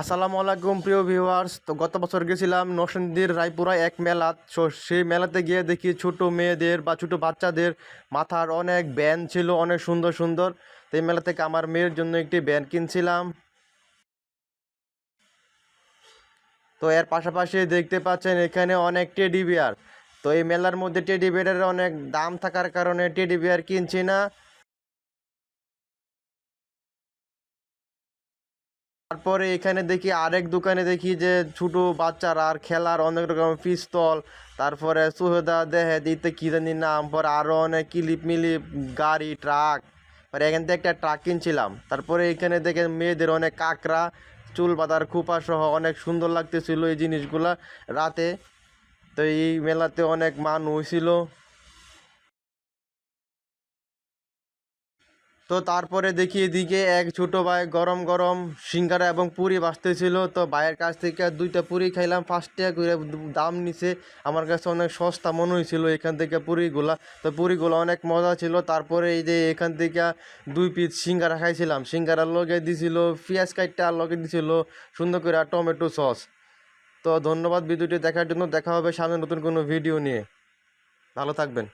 আসসালামু আলাইকুম, প্রিয় ভিউয়ার্স। তো গত বছর গেছিলাম নরসিংদীর রায়পুরা এক মেলা তো সেই মেলাতে গিয়ে দেখি ছোট মেয়েদের বা ছোট বাচ্চাদের মাথার অনেক ব্যান্ড ছিল, অনেক সুন্দর সুন্দর। তো এই মেলা থেকে আমার মেয়ের জন্য একটি ব্যান্ড কিনছিলাম। তো এর পাশাপাশি দেখতে পাচ্ছেন এখানে অনেক টেডি বিয়ার। তো এই মেলার মধ্যে টেডি বিয়ারের অনেক দাম থাকার কারণে টেডি বিয়ার কিনছি না। তারপরে এখানে দেখি আরেক দোকানে দেখি যে ছোট বাচ্চারা আর খেলার অনেক রকম পিস্তল, তারপরে সুহেদা দেহে দিতে কি জানি নাম, পরে আরও অনেক কিলিপ মিলিপ গাড়ি, ট্রাক, পরে এখান থেকে একটা ট্রাক কিনছিলাম। তারপরে এখানে দেখে মেয়েদের অনেক কাঁকড়া, চুল বাঁধার খোপা সহ অনেক সুন্দর লাগতেছিল এই জিনিসগুলা। রাতে তো এই মেলাতে অনেক মানুষ ছিল। তো তারপরে দেখি এদিকে এক ছোট ভাই গরম গরম সিঙ্গারা এবং পুরি বাঁচতেছিল। তো ভাইয়ের কাছ থেকে দুইটা পুরি খাইলাম টাকা করে দাম নিছে। আমার কাছে অনেক সস্তা মনে হয়েছিল এখান থেকে পুরিগুলা। তো পুরিগুলো অনেক মজা ছিল। তারপরে এই যে এখান থেকে দুই পিস সিঙ্গারা খাইছিলাম। সিঙ্গারার লগে দিছিল, পেঁয়াজ কাইটটা লগে দিছিল সুন্দর করে টমেটো সস। তো ধন্যবাদ ভিডিওটি দেখার জন্য। দেখা হবে সামনে নতুন কোনো ভিডিও নিয়ে। ভালো থাকবেন।